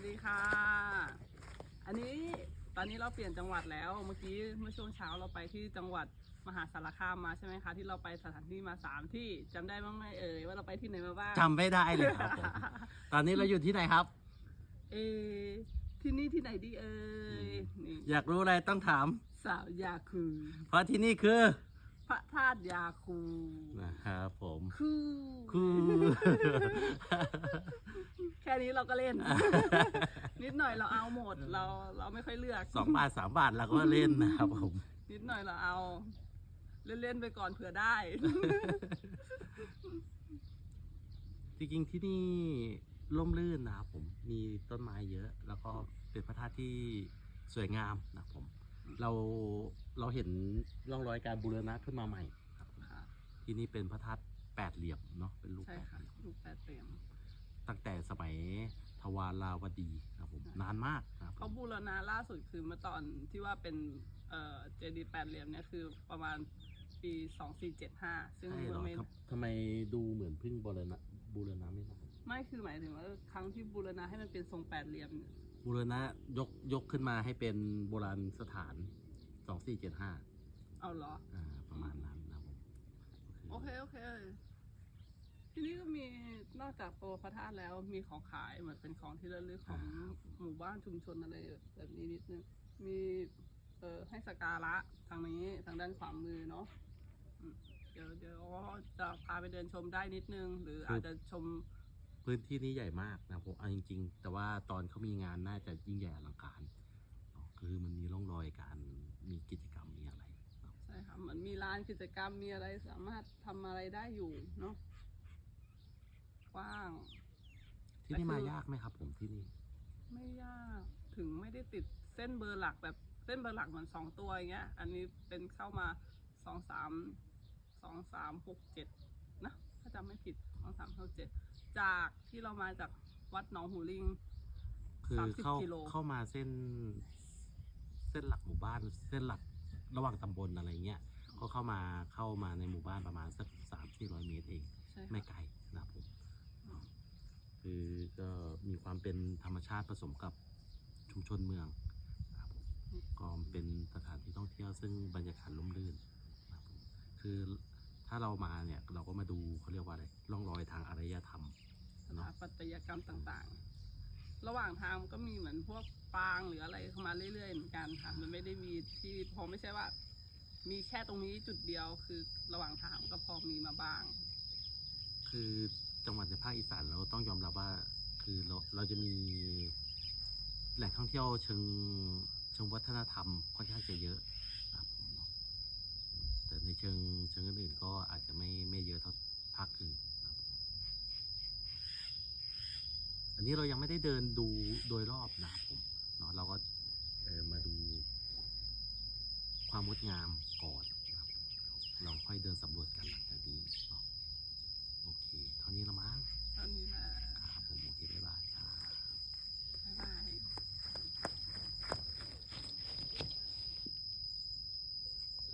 วัสดีค่ะ อันนี้ตอนนี้เราเปลี่ยนจังหวัดแล้ว เมื่อกี้เมื่อช่วงเช้าเราไปที่จังหวัดมหาสารคามมาใช่ไหมคะ ที่เราไปสถานที่มาสามที่จำได้บ้างไหมเอ่ยว่าเราไปที่ไหนมาบ้างจำไม่ได้เลยครับผมตอนนี้เราอยู่ที่ไหนครับ เออที่นี่ที่ไหนดีเอ่ยนี่อยากรู้อะไรต้องถาม สาวยาคูเพราะที่นี่คือ พระธาตุยาคูนะครับผมคูคือแค่ นี้เราก็เล่น นิดหน่อยเราเอาหมดเราเราไม่ค่อยเลือกสองบาทสามบาทเราก็เล่นนะครับผม นิดหน่อยเราเอา เล่นๆไปก่อนเผื่อได้ จริงๆที่นี่ร่มรื่นนะครับผมมีต้นไม้เยอะ แล้วก็เป็นพระธาตุที่สวยงามนะครับผม เราเราเห็นร่องรอยการบูรณะขึ้นมาใหม่ครับผมค่ะที่นี่เป็นพระธาตุแปดเหลี่ยมเนาะเป็นรูปใช่แปดค่ะเหลี่ยม ลูกแปดเต็ม ตั้งแต่สมัยทวาราวดีนะครับผมใช่นานมากนะครับผเขามบูรณาล่าสุดคือเมื่อตอนที่ว่าเป็นเอ่อเจดีย์แปดเหลี่ยมเนี่ยคือประมาณปีสองสี่เจ็ดห้าซึ่งใช่เหรอเมื่อไม่ทำทำไมดูเหมือนเพึ่งบูรณะบูรณะไม่นานไม่คือหมายถึงว่าครั้งที่บูรณาให้มันเป็นทรงแปดเหลี่ยมเนี่ยบูรณะยกยกขึ้นมาให้เป็นโบราณสถานสองสี่เจ็ดห้าเอาเหรออ่าประมาณนั้นนะครับผมโอเคโอเค ที่นี่ก็มีนอกจากตัวพระธาตุแล้วมีของขายเหมือนเป็นของที่ระลึกของหมู่บ้านชุมชนอะไรแบบนี้นิดนึงมีเออให้สักการะทางนี้ทางด้านขวามือเนาะอืมเดี๋ยวเดี๋ยวจะพาไปเดินชมได้นิดนึง หรืออาจจะชมพื้นที่นี้ใหญ่มากนะครับผมเอาจริง ๆ แต่ว่าตอนเขามีงานน่าจะยิ่งใหญ่อลังการเนาะคือมันมีร่องรอยการมีกิจกรรมมีอะไรเนาะ ใช่ค่ะเหมือนมีลานกิจกรรมมีอะไรสามารถทำอะไรได้อยู่เนาะ กว้าง ที่นี่แต่มาคือยากไหมครับ ผมที่นี่ ไม่ยากถึงไม่ได้ติดเส้นเบอร์หลักแบบเส้นเบอร์หลักเหมือนสองตัวอย่างเงี้ย อันนี้เป็นเข้ามาสองสามสองสามหกเจ็ดนะถ้าจำไม่ผิดสองสามหกเจ็ดจากที่เรามาจากวัดหนองหูลิงคือสามสิบเข้ากิโล เข้ามาเส้น เส้นหลักหมู่บ้าน เส้นหลักระหว่างตำบลอะไรเงี้ยก็เข้ามาเข้ามาในหมู่บ้านประมาณสักสามสี่ร้อยเมตรเอง ใช่ไม่ค่ะไกลนะครับผมคือก็ มีความเป็นธรรมชาติผสมกับชุมชนเมืองนะครับผมก็เป็นสถานที่ท่องเที่ยวซึ่งบรรยากาศร่มรื่นนะครับผมคือถ้าเรามาเนี่ยเราก็มาดูเขาเรียกว่าอะไรร่องรอยทางอารยธรรมสถาเนาะปัตยกรรมต่างๆ ระหว่างทางก็มีเหมือนพวกปางหรืออะไรเข้ามาเรื่อยๆเหมือนกันค่ะ มันไม่ได้มีที่พอไม่ใช่ว่า มีแค่ตรงนี้จุดเดียวคือระหว่างทางก็พอมีมาบ้าง คือจังหวัดในภาคอีสานเราต้องยอมรับว่า คือเราเราจะมีแหล่งท่องเที่ยวเชิงเชิงวัฒนธรรมค่อนข้างจะเยอะนะครับผมแต่ในเชิงเชิงอื่นก็อาจจะไม่ไม่เยอะเท่าภาคอื่นนะครับผมอันนี้เรายังไม่ได้เดินดูโดยรอบนะครับผมเนาะเราก็เออมาดูความงดงามก่อนนะครับเราค่อยเดินสำรวจกันหลังจากนี้เนาะโอเคเท่านี้ละมั้งท่านี้ 方もいれば、